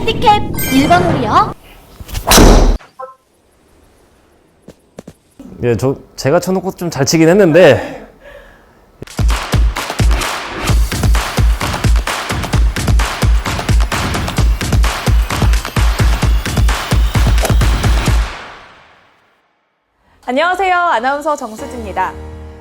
핸디캡 1번 홀이요. 예, 저 제가 쳐놓고 좀 잘 치긴 했는데 안녕하세요. 아나운서 정수지입니다.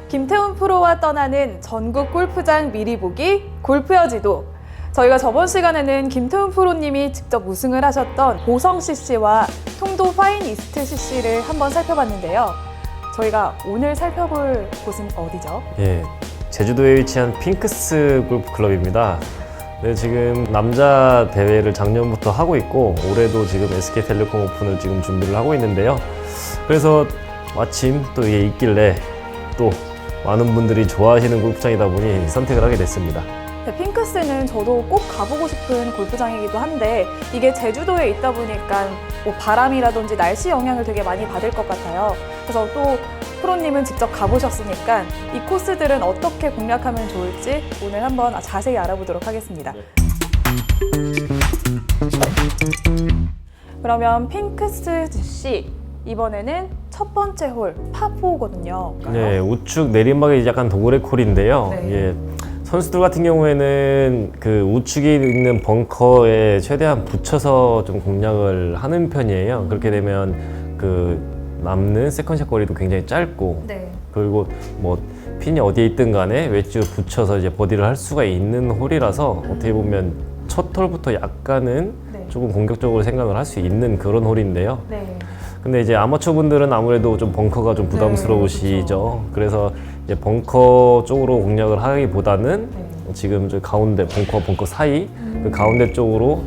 김태훈 프로와 떠나는 전국 골프장 미리 보기 골프여 지도. 저희가 저번 시간에는 김태훈 프로님이 직접 우승을 하셨던 보성 CC와 통도 파인 이스트 CC를 한번 살펴봤는데요. 저희가 오늘 살펴볼 곳은 어디죠? 예, 제주도에 위치한 핑크스 골프 클럽입니다. 네, 지금 남자 대회를 작년부터 하고 있고 올해도 지금 SK텔레콤 오픈을 지금 준비를 하고 있는데요. 그래서 마침 또 이게 있길래 또 많은 분들이 좋아하시는 골프장이다 보니 선택을 하게 됐습니다. 네, 핑크스는 저도 꼭 가보고 싶은 골프장이기도 한데 이게 제주도에 있다 보니까 뭐 바람이라든지 날씨 영향을 되게 많이 받을 것 같아요. 그래서 또 프로님은 직접 가보셨으니까 이 코스들은 어떻게 공략하면 좋을지 오늘 한번 자세히 알아보도록 하겠습니다. 그러면 핑크스 씨 이번에는 첫 번째 홀 파4거든요. 네, 우측 내리막이 약간 도그레 콜인데요. 네. 예, 선수들 같은 경우에는 그 우측에 있는 벙커에 최대한 붙여서 좀 공략을 하는 편이에요. 그렇게 되면 그 남는 세컨샷 거리도 굉장히 짧고 네. 그리고 뭐 핀이 어디에 있든 간에 웨지 붙여서 이제 버디를 할 수가 있는 홀이라서 어떻게 보면 첫 홀부터 약간은 네. 조금 공격적으로 생각을 할 수 있는 그런 홀인데요. 네. 근데 이제 아마추어 분들은 아무래도 좀 벙커가 좀 부담스러우시죠. 네, 그래서 이제 벙커 쪽으로 공략을 하기보다는 네. 지금 저 가운데 벙커 벙커 사이 그 가운데 쪽으로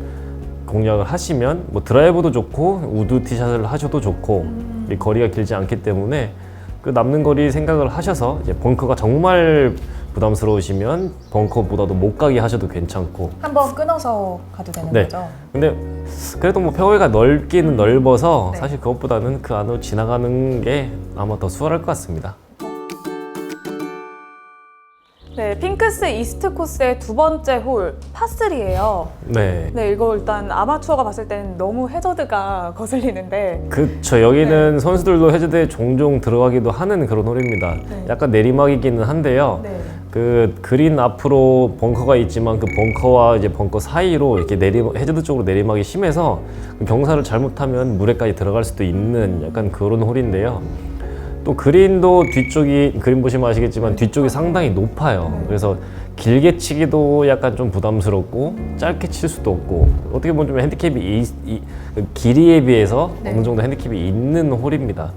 공략을 하시면 뭐 드라이버도 좋고 우드 티샷을 하셔도 좋고 이 거리가 길지 않기 때문에 그 남는 거리 생각을 하셔서 이제 벙커가 정말 부담스러우시면 벙커보다도 못 가게 하셔도 괜찮고 한번 끊어서 가도 되는 네. 거죠? 근데 그래도 뭐 페어웨이가 넓기는 넓어서 네. 사실 그것보다는 그 안으로 지나가는 게 아마 더 수월할 것 같습니다. 네, 핑크스 이스트 코스의 두 번째 홀 파3예요. 네. 네, 이거 일단 아마추어가 봤을 때는 너무 해저드가 거슬리는데 그쵸 여기는 선수들도 해저드에 종종 들어가기도 하는 그런 홀입니다. 네. 약간 내리막이기는 한데요. 네. 그 그린 앞으로 벙커가 있지만 그 벙커와 이제 벙커 사이로 이렇게 내리 해저드 쪽으로 내리막이 심해서 그 경사를 잘못하면 물에까지 들어갈 수도 있는 약간 그런 홀인데요. 또 그린도 뒤쪽이 그린 보시면 아시겠지만 뒤쪽이 상당히 높아요. 그래서 길게 치기도 약간 좀 부담스럽고 짧게 칠 수도 없고 어떻게 보면 좀 핸디캡이 이, 이- 그 길이에 비해서 네. 어느 정도 핸디캡이 있는 홀입니다.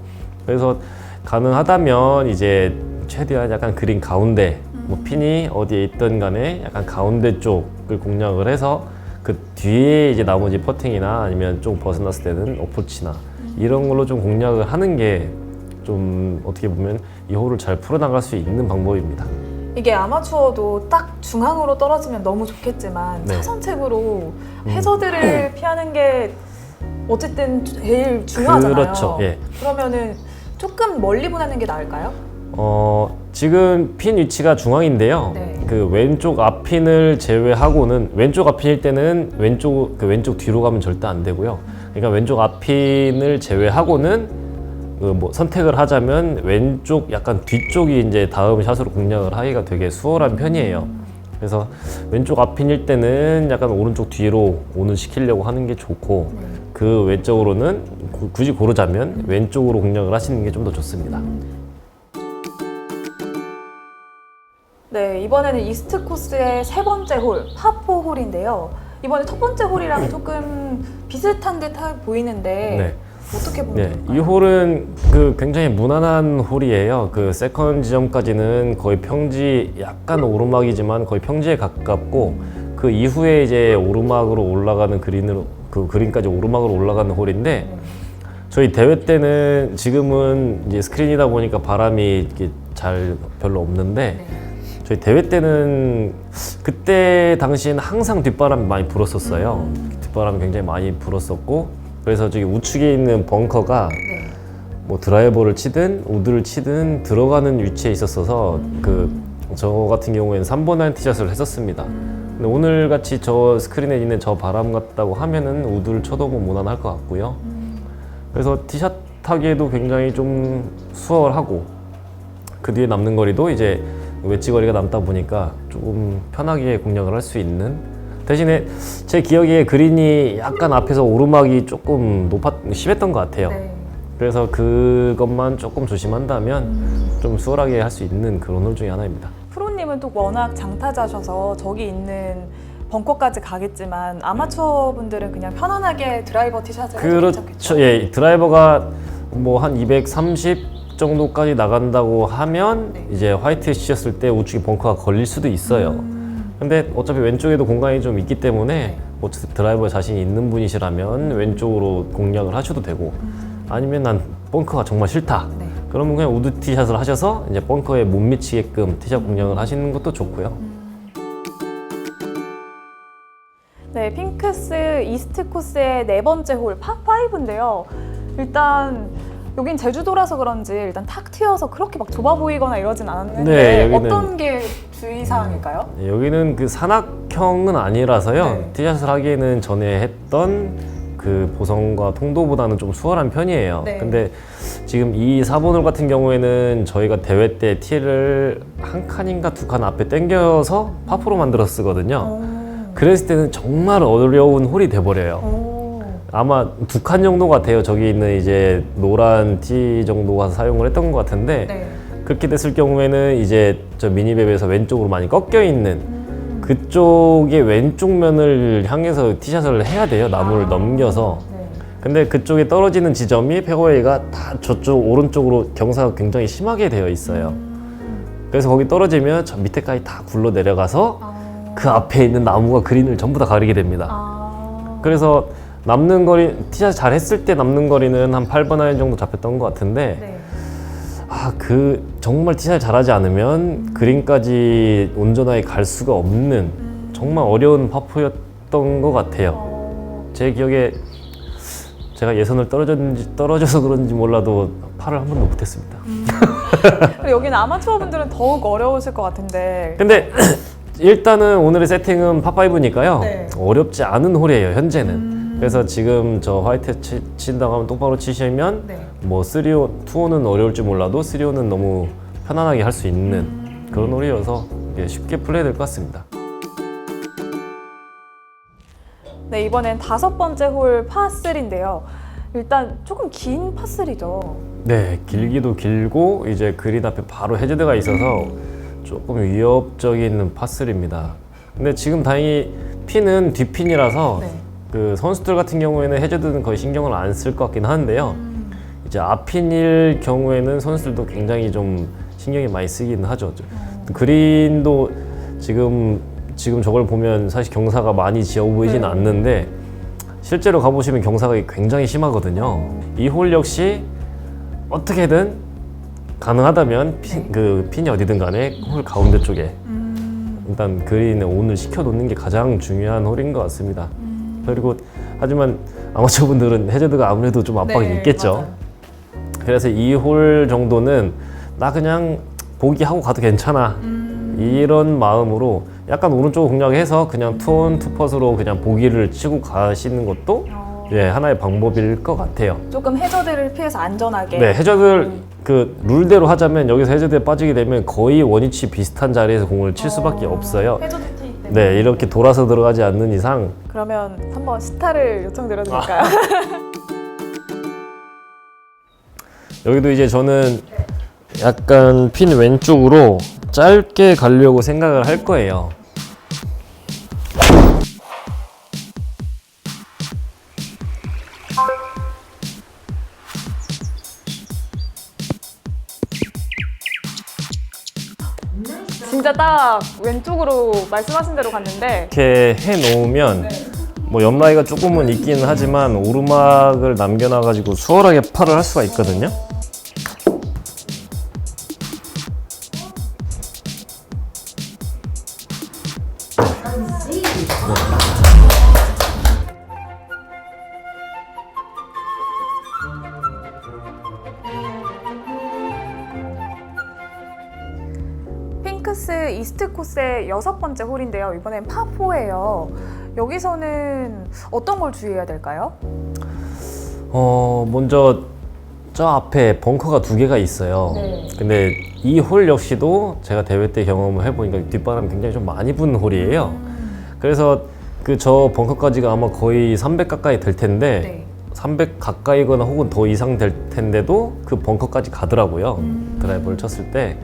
그래서 가능하다면 이제 최대한 약간 그린 가운데 뭐 핀이 어디에 있든 간에 약간 가운데 쪽을 공략을 해서 그 뒤에 이제 나머지 퍼팅이나 아니면 좀 벗어났을 때는 어프로치나 이런 걸로 좀 공략을 하는 게 좀 어떻게 보면 이 홀을 잘 풀어나갈 수 있는 방법입니다. 이게 아마추어도 딱 중앙으로 떨어지면 너무 좋겠지만 네. 음. 차선책으로 해저드를 피하는 게 어쨌든 제일 중요하잖아요. 그렇죠. 예. 그러면은 조금 멀리 보내는 게 나을까요? 어, 지금 핀 위치가 중앙인데요. 네. 그 왼쪽 앞핀을 제외하고는 왼쪽 앞핀일 때는 왼쪽 그 왼쪽 뒤로 가면 절대 안 되고요. 그러니까 왼쪽 앞핀을 제외하고는 그 뭐 선택을 하자면 왼쪽 약간 뒤쪽이 이제 다음 샷으로 공략을 하기가 되게 수월한 편이에요. 그래서 왼쪽 앞핀일 때는 약간 오른쪽 뒤로 오는 시키려고 하는 게 좋고 그 외적으로는 구- 굳이 고르자면 왼쪽으로 공략을 하시는 게 좀 더 좋습니다. 네, 이번에는 이스트 코스의 세 번째 홀, 파4 홀인데요. 이번에 첫 번째 홀이랑 조금 비슷한 듯 하- 보이는데 네. 어떻게 보면 네, 될까요? 이 홀은 그 굉장히 무난한 홀이에요. 그 세컨 지점까지는 거의 평지, 약간 오르막이지만 거의 평지에 가깝고 그 이후에 이제 오르막으로 올라가는 그린으로 그 그린까지 오르막으로 올라가는 홀인데 저희 대회 때는 지금은 이제 스크린이다 보니까 바람이 이렇게 잘 별로 없는데 네. 저희 대회 때는 그때 당시에는 항상 뒷바람이 많이 불었었어요. 뒷바람이 굉장히 많이 불었었고 그래서 저기 우측에 있는 벙커가 네. 뭐 드라이버를 치든 우드를 치든 들어가는 위치에 있었어서 그 저 같은 경우에는 3번 아이언 티샷을 했었습니다. 근데 오늘 같이 저 스크린에 있는 저 바람 같다고 하면은 우드를 쳐도 뭐 무난할 것 같고요. 그래서 티샷 하기에도 굉장히 좀 수월하고 그 뒤에 남는 거리도 이제 웨지 거리가 남다 보니까 조금 편하게 공략을 할 수 있는 대신에 제 기억에 그린이 약간 앞에서 오르막이 조금 높았 심했던 것 같아요. 네. 그래서 그것만 조금 조심한다면 좀 수월하게 할 수 있는 그런 홀 중에 하나입니다. 프로님은 또 워낙 장타자셔서 저기 있는 벙커까지 가겠지만 아마추어 분들은 그냥 편안하게 드라이버 티샷을 그렇죠. 괜찮겠죠? 예, 드라이버가 뭐 한 230 정도까지 나간다고 하면 네. 이제 화이트 치셨을 때 우측에 벙커가 걸릴 수도 있어요. 음. 근데 어차피 왼쪽에도 공간이 좀 있기 때문에 네. 어차피 드라이버 자신이 있는 분이시라면 왼쪽으로 공략을 하셔도 되고 아니면 난 벙커가 정말 싫다. 네. 그러면 그냥 우드 티샷을 하셔서 이제 벙커에 못 미치게끔 티샷 공략을 하시는 것도 좋고요. 네, 핑크스 이스트 코스의 네 번째 홀 파5인데요. 일단 여긴 제주도라서 그런지 일단 탁 튀어서 그렇게 막 좁아 보이거나 이러진 않았는데 네, 여기는- 어떤 게 주의사항일까요? 예, 여기는 그 산악형은 아니라서요. 네. 티샷을 하기에는 전에 했던 그 보성과 통도보다는 좀 수월한 편이에요. 네. 근데 지금 이 4번홀 같은 경우에는 저희가 대회 때 티를 한 칸인가 두 칸 앞에 당겨서 파프로 만들어 쓰거든요. 오. 그랬을 때는 정말 어려운 홀이 돼버려요. 오. 아마 두 칸 정도 같아요. 저기 있는 이제 노란 티 정도가 사용을 했던 것 같은데 네. 그렇게 됐을 경우에는 이제 저 미니맵에서 왼쪽으로 많이 꺾여 있는 음. 그쪽의 왼쪽 면을 향해서 티샷을 해야 돼요. 나무를 아. 넘겨서. 네. 근데 그쪽에 떨어지는 지점이 페어웨이가 다 저쪽 오른쪽으로 경사가 굉장히 심하게 되어 있어요. 그래서 거기 떨어지면 저 밑에까지 다 굴러 내려가서 아. 그 앞에 있는 나무가 그린을 전부 다 가리게 됩니다. 아. 그래서 남는 거리 티샷 잘 했을 때 남는 거리는 한 8번 아이언 정도 잡혔던 것 같은데 네. 아 그 정말 티샷 잘하지 않으면 그린까지 온전하게 갈 수가 없는 정말 어려운 파포였던 것 같아요. 어. 제 기억에 제가 예선을 떨어졌는지 떨어져서 그런지 몰라도 팔을 한 번도 못했습니다. 그리고 여기는 아마추어 분들은 더욱 어려우실 것 같은데. 근데 일단은 오늘의 세팅은 파5니까요 네. 어렵지 않은 홀이에요 현재는. 그래서 지금 저 화이트 치, 친다고 하면 똑바로 치시면 네. 뭐 3호, 2호는 어려울지 몰라도 3호는 너무 편안하게 할 수 있는 그런 홀이어서 예, 쉽게 플레이될 것 같습니다. 네, 이번엔 다섯 번째 홀 파3인데요. 일단 조금 긴 파3죠. 네, 길기도 길고 이제 그린 앞에 바로 해저드가 있어서 조금 위협적인 파슬입니다. 근데 지금 다행히 핀은 뒷핀이라서 네. 그 선수들 같은 경우에는 해저드는 거의 신경을 안 쓸 것 같긴 한데요. 이제 앞핀일 경우에는 선수들도 굉장히 좀 신경이 많이 쓰기는 하죠. 그린도 지금 지금 저걸 보면 사실 경사가 많이 지어 보이진 네. 않는데 실제로 가보시면 경사가 굉장히 심하거든요. 이 홀 역시 어떻게든 가능하다면 핀, 그 핀이 어디든 간에 홀 가운데 쪽에 일단 그린에 온을 시켜놓는 게 가장 중요한 홀인 것 같습니다. 그리고 하지만 아마추어 분들은 해저드가 아무래도 좀 압박이 네, 있겠죠. 맞아요. 그래서 이 홀 정도는 나 그냥 보기 하고 가도 괜찮아. 이런 마음으로 약간 오른쪽 공략해서 그냥 투온 투퍼스로 그냥 보기를 치고 가시는 것도 어, 예 하나의 방법일 것 같아요. 조금 해저드를 피해서 안전하게. 네, 해저드 그 룰대로 하자면 여기서 해저드에 빠지게 되면 거의 원위치 비슷한 자리에서 공을 칠 수밖에 어, 없어요. 해저드 티 때문에. 네, 이렇게 돌아서 들어가지 않는 이상 그러면 한번 스타를 요청드려도 될까요? 여기도 이제 저는 약간 핀 왼쪽으로 짧게 가려고 생각을 할 거예요. 진짜 딱 왼쪽으로 말씀하신 대로 갔는데 이렇게 해 놓으면 뭐 옆라이가 조금은 있기는 하지만 오르막을 남겨놔 가지고 수월하게 팔을 할 수가 있거든요. 코스 이스트 코스의 여섯 번째 홀인데요. 이번엔 파4예요. 여기서는 어떤 걸 주의해야 될까요? 어, 먼저 저 앞에 벙커가 두 개가 있어요. 네. 근데 이 홀 역시도 제가 대회 때 경험을 해보니까 뒷바람이 굉장히 좀 많이 부는 홀이에요. 그래서 그 저 벙커까지가 아마 거의 300 가까이 될 텐데 네. 300 가까이거나 혹은 더 이상 될 텐데도 그 벙커까지 가더라고요. 음. 드라이버를 쳤을 때.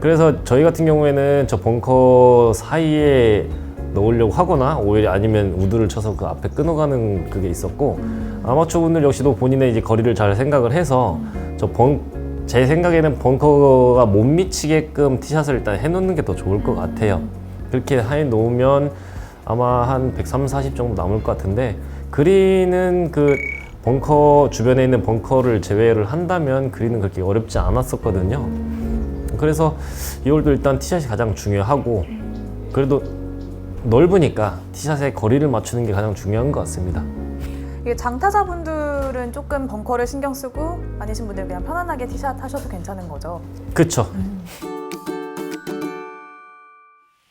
그래서 저희 같은 경우에는 저 벙커 사이에 넣으려고 하거나 오히려 아니면 우드를 쳐서 그 앞에 끊어가는 그게 있었고 아마추어 분들 역시도 본인의 이제 거리를 잘 생각을 해서 저 벙, 제 생각에는 벙커가 못 미치게끔 티샷을 일단 해놓는 게 더 좋을 것 같아요. 그렇게 해 놓으면 아마 한 130, 40 정도 남을 것 같은데 그린은 그 벙커 주변에 있는 벙커를 제외를 한다면 그린은 그렇게 어렵지 않았었거든요. 그래서 이 홀도 일단 티샷이 가장 중요하고 그래도 넓으니까 티샷의 거리를 맞추는 게 가장 중요한 것 같습니다. 이게 장타자분들은 조금 벙커를 신경 쓰고 아니신 분들 그냥 편안하게 티샷 하셔도 괜찮은 거죠. 그쵸?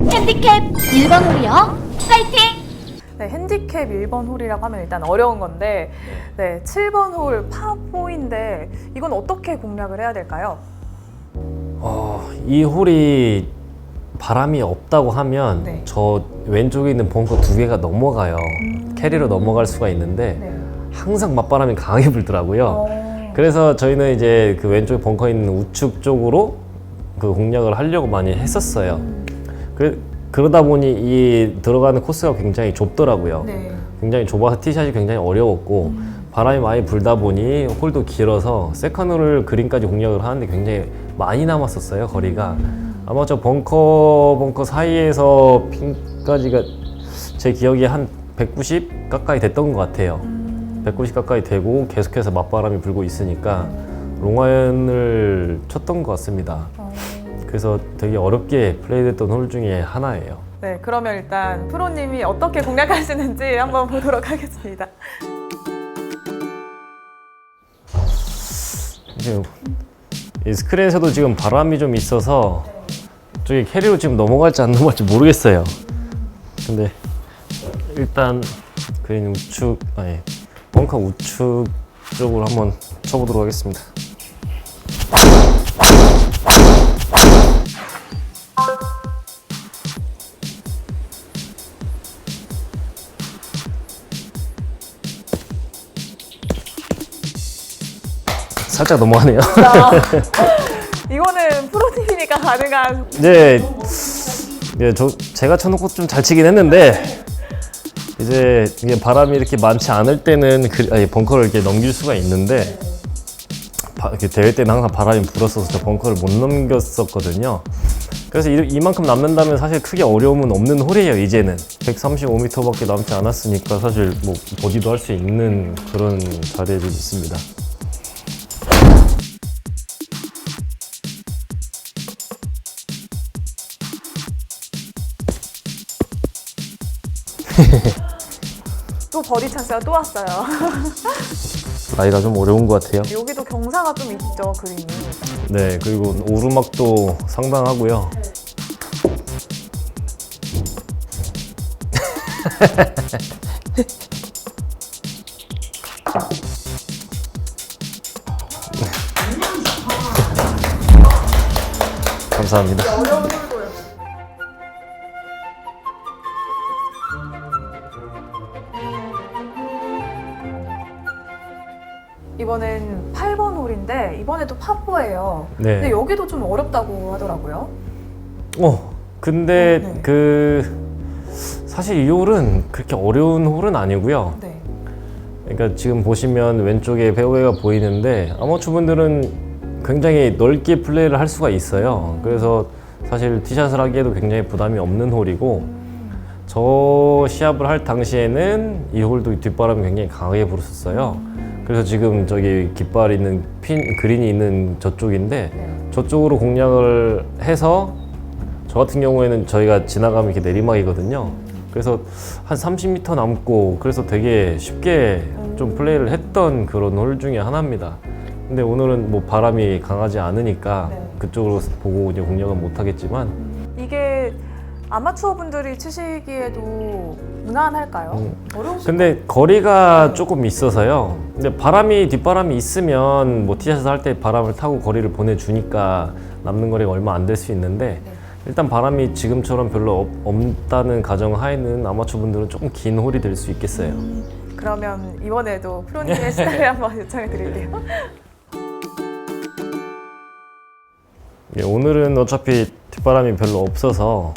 핸디캡 1번 홀이요. 파이팅! 네, 핸디캡 1번 홀이라고 하면 일단 어려운 건데 네, 7번 홀 파4인데 이건 어떻게 공략을 해야 될까요? 어, 이 홀이 바람이 없다고 하면 네. 저 왼쪽에 있는 벙커 두 개가 넘어가요. 캐리로 넘어갈 수가 있는데 네. 항상 맞바람이 강하게 불더라고요. 어, 그래서 저희는 이제 그 왼쪽에 벙커 있는 우측 쪽으로 그 공략을 하려고 많이 했었어요. 그, 그러다 보니 이 들어가는 코스가 굉장히 좁더라고요. 네. 굉장히 좁아서 티샷이 굉장히 어려웠고 바람이 많이 불다 보니 홀도 길어서 세컨홀을 그린까지 공략을 하는데 굉장히 많이 남았었어요 거리가 아마 저 벙커 벙커 사이에서 핀까지가 제 기억에 한 190 가까이 됐던 것 같아요. 190 가까이 되고 계속해서 맞바람이 불고 있으니까 롱아이언을 쳤던 것 같습니다. 어, 그래서 되게 어렵게 플레이됐던 홀 중에 하나예요. 네, 그러면 일단 프로님이 어떻게 공략하시는지 한번 보도록 하겠습니다. 지금 이 스크린에서도 지금 바람이 좀 있어서 저기 캐리로 지금 넘어갈지 안 넘어갈지 모르겠어요. 근데 일단 그린 우측 아니 벙커 우측 쪽으로 한번 쳐보도록 하겠습니다. 살짝 넘어가네요. 이거는 프로님이니까 가능한 이제 예, 저 제가 쳐놓고 좀 잘 치긴 했는데 이제 바람이 이렇게 많지 않을 때는 그, 아니, 벙커를 이렇게 넘길 수가 있는데 바- 이렇게 대회 때는 항상 바람이 불었어서 저 벙커를 못 넘겼었거든요. 그래서 이, 이만큼 남는다면 사실 크게 어려움은 없는 홀이에요 이제는 135m밖에 남지 않았으니까 사실 뭐 버디도 할 수 있는 그런 자리에 좀 있습니다. 또 버디 찬스가 또 왔어요. 나이가 좀 어려운 것 같아요. 여기도 경사가 좀 있죠, 그림이. 네, 그리고 오르막도 상당하고요. 감사합니다. 이번엔 8번 홀인데 이번에도 파4예요. 네. 근데 여기도 좀 어렵다고 하더라고요. 어, 근데 네. 그 사실 이 홀은 그렇게 어려운 홀은 아니고요. 네. 그러니까 지금 보시면 왼쪽에 페어웨이가 보이는데 아마추어 분들은 굉장히 넓게 플레이를 할 수가 있어요. 그래서 사실 티샷을 하기에도 굉장히 부담이 없는 홀이고 저 시합을 할 당시에는 이 홀도 뒷바람이 굉장히 강하게 불었었어요. 그래서 지금 저기 깃발 있는 핀 그린이 있는 저쪽인데 네. 저쪽으로 공략을 해서 저 같은 경우에는 저희가 지나가면 이렇게 내리막이거든요. 그래서 한 30m 남고 그래서 되게 쉽게 좀 플레이를 했던 그런 홀 중에 하나입니다. 근데 오늘은 뭐 바람이 강하지 않으니까 네. 그쪽으로 보고 이제 공략은 못 하겠지만 아마추어 분들이 치시기에도 무난할까요? 어려우실 근데 거리가 조금 있어서요. 근데 바람이 뒷바람이 있으면 뭐 티샷을 할때 바람을 타고 거리를 보내주니까 남는 거리가 얼마 안 될 수 있는데 일단 바람이 지금처럼 별로 없, 없다는 가정 하에는 아마추어 분들은 조금 긴 홀이 될 수 있겠어요. 그러면 이번에도 프로님의 스타일 한번 요청해 드릴게요. 예, 오늘은 어차피 뒷바람이 별로 없어서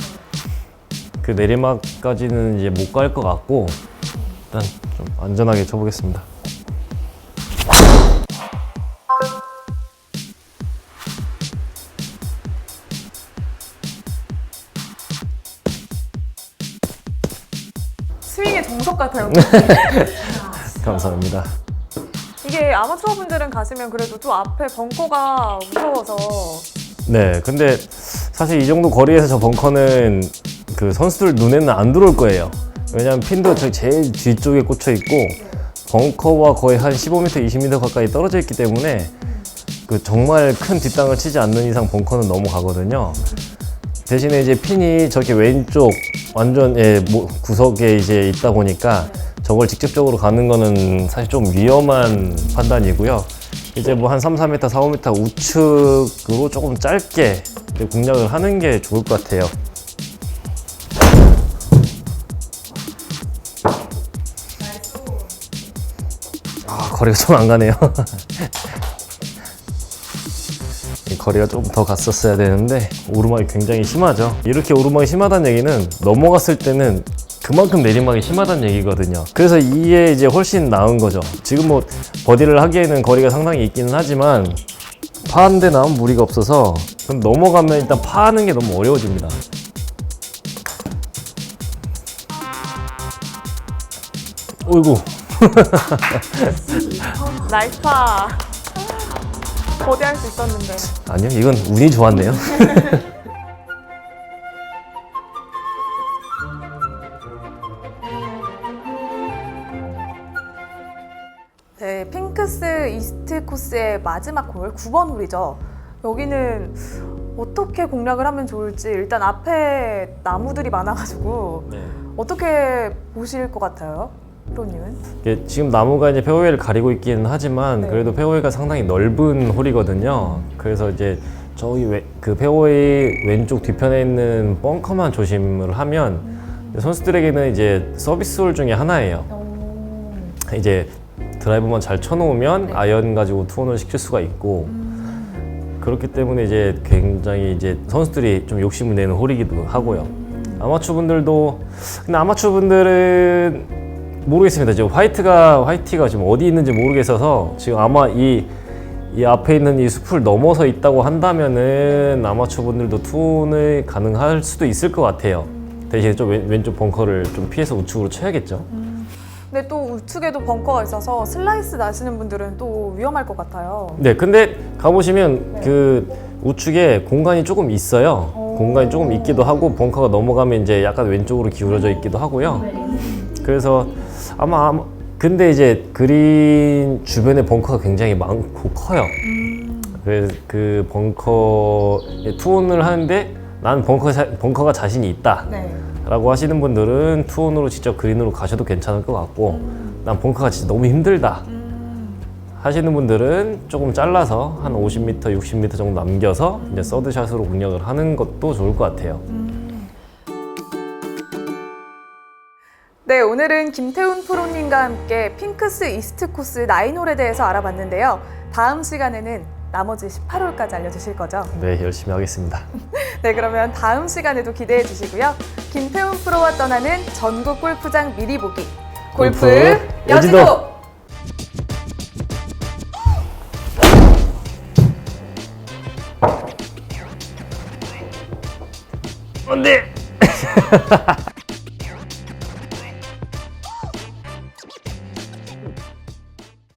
그 내리막까지는 이제 못 갈 것 같고 일단 좀 안전하게 쳐보겠습니다. 스윙의 정석 같아요. 감사합니다. 이게 아마추어 분들은 가시면 그래도 좀 앞에 벙커가 무서워서 네, 근데 사실 이 정도 거리에서 저 벙커는 그 선수들 눈에는 안 들어올 거예요. 왜냐하면 핀도 저기 제일 뒤쪽에 꽂혀 있고 벙커와 거의 한 15m, 20m 가까이 떨어져 있기 때문에 그 정말 큰 뒷땅을 치지 않는 이상 벙커는 넘어가거든요. 대신에 이제 핀이 저렇게 왼쪽 완전 예, 뭐 구석에 이제 있다 보니까 저걸 직접적으로 가는 거는 사실 좀 위험한 판단이고요. 이제 뭐 한 3, 4m, 4, 5m 우측으로 조금 짧게 공략을 하는 게 좋을 것 같아요. 거리가 좀 안 가네요. 이 거리가 좀 더 갔었어야 되는데 오르막이 굉장히 심하죠. 이렇게 오르막이 심하다는 얘기는 넘어갔을 때는 그만큼 내리막이 심하다는 얘기거든요. 그래서 이게 이제 훨씬 나은 거죠. 지금 뭐 버디를 하기에는 거리가 상당히 있기는 하지만 파는데 나온 무리가 없어서 그럼 넘어가면 일단 파는 게 너무 어려워집니다. 어이구 나이스파 거대할 수 있었는데 아니요 이건 운이 좋았네요. 네, 핑크스 이스트 코스의 마지막 홀 9번 홀이죠. 여기는 어떻게 공략을 하면 좋을지 일단 앞에 나무들이 많아가지고 어떻게 보실 것 같아요, 프로님은? 이게 지금 나무가 이제 페어웨이를 가리고 있기는 하지만 네. 그래도 페어웨이가 상당히 넓은 홀이거든요. 그래서 이제 저기 왼- 그 페어웨이 왼쪽 뒤편에 있는 벙커만 조심을 하면 선수들에게는 이제 서비스 홀 중에 하나예요. 이제 드라이브만 잘 쳐놓으면 네. 아이언 가지고 투혼을 시킬 수가 있고 그렇기 때문에 이제 굉장히 이제 선수들이 좀 욕심을 내는 홀이기도 하고요. 아마추어 분들도 근데 아마추어 분들은 모르겠습니다. 지금 화이트가 화이트가 지금 어디 있는지 모르겠어서 지금 아마 이, 이 앞에 있는 이 숲을 넘어서 있다고 한다면은 아마추어 분들도 투혼을 가능할 수도 있을 것 같아요. 대신에 좀 왼, 왼쪽 벙커를 좀 피해서 우측으로 쳐야겠죠. 근데 또 우측에도 벙커가 있어서 슬라이스 나시는 분들은 또 위험할 것 같아요. 네, 근데 가보시면 그 우측에 공간이 조금 있어요. 공간이 조금 있기도 하고 벙커가 넘어가면 이제 약간 왼쪽으로 기울어져 있기도 하고요. 그래서 아마, 아마 근데 이제 그린 주변에 벙커가 굉장히 많고 커요. 그래서 그 벙커에 투혼을 하는데 난 벙커 자, 벙커가 자신이 있다. 네. 라고 하시는 분들은 투혼으로 직접 그린으로 가셔도 괜찮을 것 같고 난 벙커가 진짜 너무 힘들다 하시는 분들은 조금 잘라서 한 50m, 60m 정도 남겨서 이제 서드샷으로 공략을 하는 것도 좋을 것 같아요. 네, 오늘은 김태훈 프로님과 함께 핑크스 이스트 코스 9홀에 대해서 알아봤는데요. 다음 시간에는 나머지 18홀까지 알려주실 거죠? 네, 열심히 하겠습니다. 네, 그러면 다음 시간에도 기대해 주시고요. 김태훈 프로와 떠나는 전국 골프장 미리 보기. 골프, 골프 여지도! 여지도! 안 돼!